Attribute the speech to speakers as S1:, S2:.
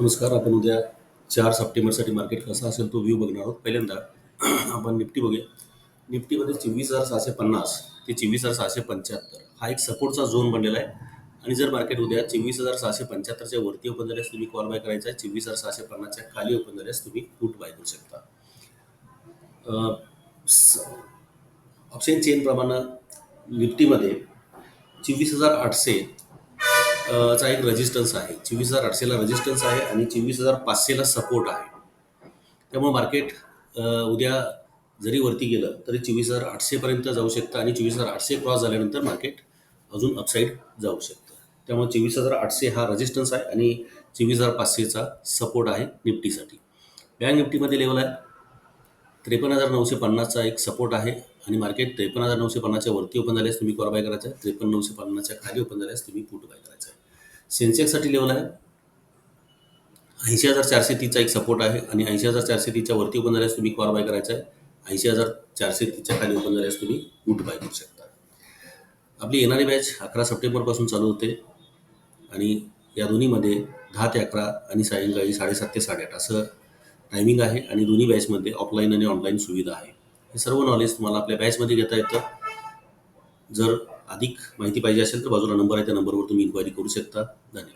S1: नमस्कार आपण उद्या चार सप्टेंबरसाठी मार्केट कसा असेल तो व्ह्यू बघणार आहोत. पहिल्यांदा आपण निफ्टी बघूया. निफ्टीमध्ये चोवीस हजार सहाशे पन्नास ते चोवीस हजार सहाशे पंच्याहत्तर हा एक सपोर्टचा झोन बनलेला आहे. आणि जर मार्केट उद्या चोवीस हजार सहाशे पंच्याहत्तरच्या वरती ओपन झाल्यास तुम्ही कॉल बाय करायचा आहे. चोवीस हजार सहाशे पन्नासच्या खाली ओपन झाल्यास तुम्ही पुट बाय करू शकता. स- ऑप्शन चेन प्रमाणे निफ्टीमध्ये चोवीस हजार आठशे चा एक रजिस्टन्स आहे. चोवीस हजार आठशेला रेजिस्टन्स आहे आणि चोवीस हजार पाचशेला सपोर्ट आहे. त्यामुळे मार्केट उद्या जरी वरती गेलं तरी चोवीस हजार आठशेपर्यंत जाऊ शकतं आणि चोवीस हजार आठशे क्रॉस झाल्यानंतर मार्केट अजून अपसाईड जाऊ शकतं. त्यामुळे चोवीस हजार आठशे हा रेजिस्टन्स आहे आणि चोवीस हजार पाचशेचा सपोर्ट आहे निफ्टीसाठी. बँक निफ्टीमध्ये लेवल आहे. त्रेपन्न हजार नऊशे पन्नासचा एक सपोर्ट आहे. आणि मार्केट त्रेपन्न हजार नऊशे पन्नासच्या वरती ओपन झाल्यास तुम्ही कॉल बाय करायचा आहे. त्रेपन्न नऊशे पन्नासच्या खाली ओपन झाल्यास तुम्ही पुट बाय करायचा आहे. सेन्सेक्ससाठी लेवल आहे. ऐंशी हजार चारशे तीसचा एक सपोर्ट आहे. आणि ऐंशी हजार चारशे तीसच्या वरती ओपन झाल्यास तुम्ही कॉल बाय करायचा आहे. ऐंशी हजार चारशे तीसच्या खाली ओपन झाल्यास तुम्ही पुट बाय करू शकता. आपली येणारी बॅच अकरा सप्टेंबरपासून चालू होते. आणि या दोन्हीमध्ये दहा ते अकरा आणि सायंकाळी साडेसात ते साडेआठ असं टायमिंग आहे. आणि दोन्ही बॅचमध्ये ऑफलाईन आणि ऑनलाईन सुविधा आहे. हे सर्व नॉलेज तुम्हाला आपल्या बॅचमध्ये घेता येतं. जर अधिक माहिती पाहिजे असेल तर बाजूला नंबर आहे त्या नंबरवर तुम्ही इन्क्वायरी करू शकता. धन्यवाद.